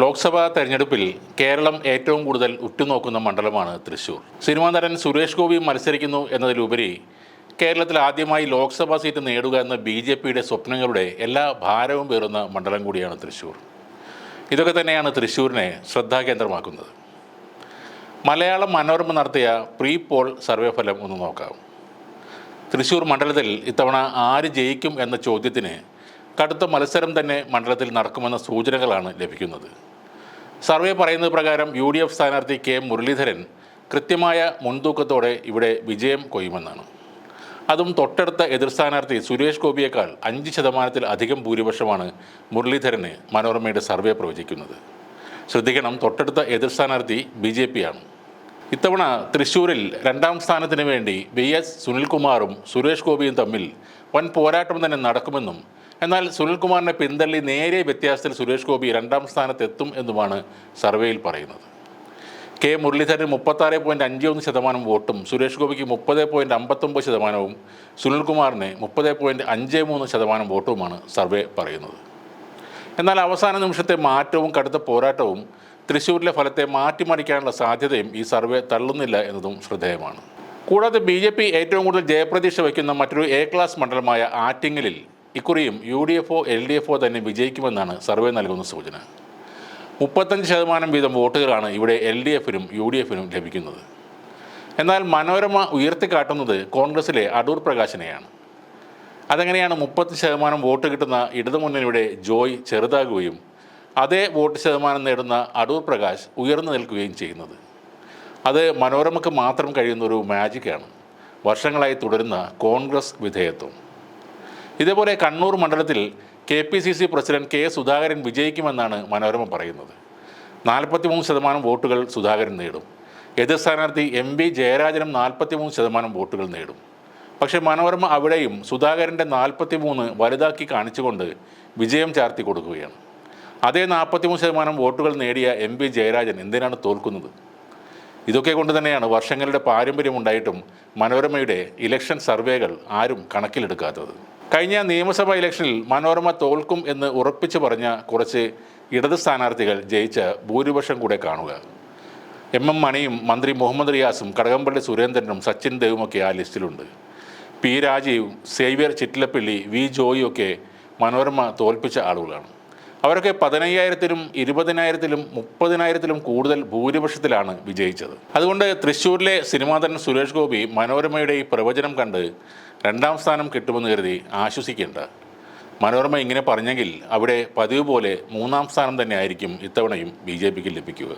ലോക്സഭാ തെരഞ്ഞെടുപ്പിൽ കേരളം ഏറ്റവും കൂടുതൽ ഉറ്റുനോക്കുന്ന മണ്ഡലമാണ് തൃശൂർ സിനിമാ നടൻ സുരേഷ് ഗോപി മത്സരിക്കുന്നു എന്നതിലുപരി കേരളത്തിൽ ആദ്യമായി ലോക്സഭാ സീറ്റ് നേടുക എന്ന ബി ജെ പിയുടെ സ്വപ്നങ്ങളുടെ എല്ലാ ഭാരവും പേറുന്ന മണ്ഡലം കൂടിയാണ് തൃശൂർ ഇതൊക്കെ തന്നെയാണ് തൃശ്ശൂരിനെ ശ്രദ്ധാകേന്ദ്രമാക്കുന്നത്. മലയാളം മനോരമ നടത്തിയ പ്രീ പോൾ സർവേ ഫലം ഒന്ന് നോക്കാം. തൃശ്ശൂർ മണ്ഡലത്തിൽ ഇത്തവണ ആര് ജയിക്കും എന്ന ചോദ്യത്തിന് കടുത്ത മത്സരം തന്നെ മണ്ഡലത്തിൽ നടക്കുമെന്ന സൂചനകളാണ് ലഭിക്കുന്നത്. സർവേ പറയുന്നത് പ്രകാരം യു ഡി എഫ് സ്ഥാനാർത്ഥി കെ മുരളീധരൻ കൃത്യമായ മുൻതൂക്കത്തോടെ ഇവിടെ വിജയം കൊയ്യുമെന്നാണ്. അതും തൊട്ടടുത്ത എതിർ സ്ഥാനാർത്ഥി സുരേഷ് ഗോപിയേക്കാൾ അഞ്ച് ശതമാനത്തിൽ അധികം ഭൂരിപക്ഷമാണ് മുരളീധരന് മനോരമയുടെ സർവേ പ്രവചിക്കുന്നത്. ശ്രദ്ധിക്കണം തൊട്ടടുത്ത എതിർ സ്ഥാനാർത്ഥി ബി ജെ പി ആണ് ഇത്തവണ തൃശ്ശൂരിൽ രണ്ടാം സ്ഥാനത്തിന് വേണ്ടി വി എസ് സുനിൽകുമാറും സുരേഷ് ഗോപിയും തമ്മിൽ വൻ പോരാട്ടം തന്നെ നടക്കുമെന്നും എന്നാൽ സുനിൽകുമാറിനെ പിന്തള്ളി നേരെ വ്യത്യാസത്തിൽ സുരേഷ് ഗോപി രണ്ടാം സ്ഥാനത്തെത്തും എന്നുമാണ് സർവേയിൽ പറയുന്നത്. കെ മുരളീധരൻ മുപ്പത്താറ് പോയിന്റ് അഞ്ച് ഒന്ന് ശതമാനം വോട്ടും സുരേഷ് ഗോപിക്ക് മുപ്പത് പോയിന്റ് അമ്പത്തൊമ്പത് ശതമാനവും സുനിൽകുമാറിന് മുപ്പത് പോയിന്റ് അഞ്ച് മൂന്ന് ശതമാനം വോട്ടുമാണ് സർവേ പറയുന്നത്. എന്നാൽ അവസാന നിമിഷത്തെ മാറ്റവും കടുത്ത പോരാട്ടവും തൃശ്ശൂരിലെ ഫലത്തെ മാറ്റിമറിക്കാനുള്ള സാധ്യതയും ഈ സർവേ തള്ളുന്നില്ല എന്നതും ശ്രദ്ധേയമാണ്. കൂടാതെ ബി ഏറ്റവും കൂടുതൽ ജയപ്രതീക്ഷ വയ്ക്കുന്ന മറ്റൊരു എ ക്ലാസ് മണ്ഡലമായ ആറ്റിങ്ങലിൽ ഇക്കുറിയും യു ഡി എഫ് ഒ എൽ ഡി എഫ് ഒ തന്നെ വിജയിക്കുമെന്നാണ് സർവേ നൽകുന്ന സൂചന. മുപ്പത്തഞ്ച് ശതമാനം വീതം വോട്ടുകളാണ് ഇവിടെ എൽ ഡി എഫിനും യു ഡി എഫിനും ലഭിക്കുന്നത്. എന്നാൽ മനോരമ ഉയർത്തിക്കാട്ടുന്നത് കോൺഗ്രസിലെ അടൂർ പ്രകാശിനെയാണ്. അതെങ്ങനെയാണ് മുപ്പത്തി ശതമാനം വോട്ട് കിട്ടുന്ന ഇടതുമുന്നണിയുടെ ജോയ് ചെറുതാകുകയും അതേ വോട്ട് ശതമാനം നേടുന്ന അടൂർ പ്രകാശ് ഉയർന്നു നിൽക്കുകയും ചെയ്യുന്നത്? അത് മനോരമയ്ക്ക് മാത്രം കഴിയുന്ന ഒരു മാജിക്കാണ് വർഷങ്ങളായി തുടരുന്ന കോൺഗ്രസ് വിധേയത്വം. ഇതേപോലെ കണ്ണൂർ മണ്ഡലത്തിൽ K P C C president K Sudhakaran വിജയിക്കുമെന്നാണ് Manorama പറയുന്നത്. നാൽപ്പത്തിമൂന്ന് ശതമാനം വോട്ടുകൾ സുധാകരൻ നേടും. എതിർ സ്ഥാനാർത്ഥി എം വി ജയരാജനും നാൽപ്പത്തിമൂന്ന് ശതമാനം വോട്ടുകൾ നേടും. പക്ഷേ മനോരമ അവിടെയും സുധാകരന്റെ നാൽപ്പത്തിമൂന്ന് വലുതാക്കി കാണിച്ചുകൊണ്ട് വിജയം ചാർത്തി കൊടുക്കുകയാണ്. അതേ നാൽപ്പത്തിമൂന്ന് ശതമാനം വോട്ടുകൾ നേടിയ എം വി ജയരാജൻ എന്തിനാണ് തോൽക്കുന്നത്? ഇതൊക്കെ കൊണ്ട് തന്നെയാണ് വർഷങ്ങളുടെ പാരമ്പര്യമുണ്ടായിട്ടും മനോരമയുടെ ഇലക്ഷൻ സർവേകൾ ആരും കണക്കിലെടുക്കാത്തത്. കഴിഞ്ഞ നിയമസഭാ ഇലക്ഷനിൽ മനോരമ തോൽക്കും എന്ന് ഉറപ്പിച്ചു പറഞ്ഞ കുറച്ച് ഇടത് സ്ഥാനാർത്ഥികൾ ജയിച്ച ഭൂരിപക്ഷം കൂടെ കാണുക. എം എം മണിയും മന്ത്രി മുഹമ്മദ് റിയാസും കടകംപള്ളി സുരേന്ദ്രനും സച്ചിൻ ദേവുമൊക്കെ ആ ലിസ്റ്റിലുണ്ട്. പി രാജീവ് സേവ്യർ ചിറ്റിലപ്പള്ളി വി ജോയിയൊക്കെ മനോരമ തോൽപ്പിച്ച ആളുകളാണ്. അവരൊക്കെ പതിനയ്യായിരത്തിലും ഇരുപതിനായിരത്തിലും മുപ്പതിനായിരത്തിലും കൂടുതൽ ഭൂരിപക്ഷത്തിലാണ് വിജയിച്ചത്. അതുകൊണ്ട് തൃശ്ശൂരിലെ സിനിമാതൻ സുരേഷ് ഗോപി മനോരമയുടെ ഈ പ്രവചനം കണ്ട് രണ്ടാം സ്ഥാനം കിട്ടുമെന്ന് കരുതി ആശ്വസിക്കേണ്ട. മനോരമ ഇങ്ങനെ പറഞ്ഞെങ്കിൽ അവിടെ പതിവ് പോലെ മൂന്നാം സ്ഥാനം തന്നെ ആയിരിക്കും ഇത്തവണയും ബി ലഭിക്കുക.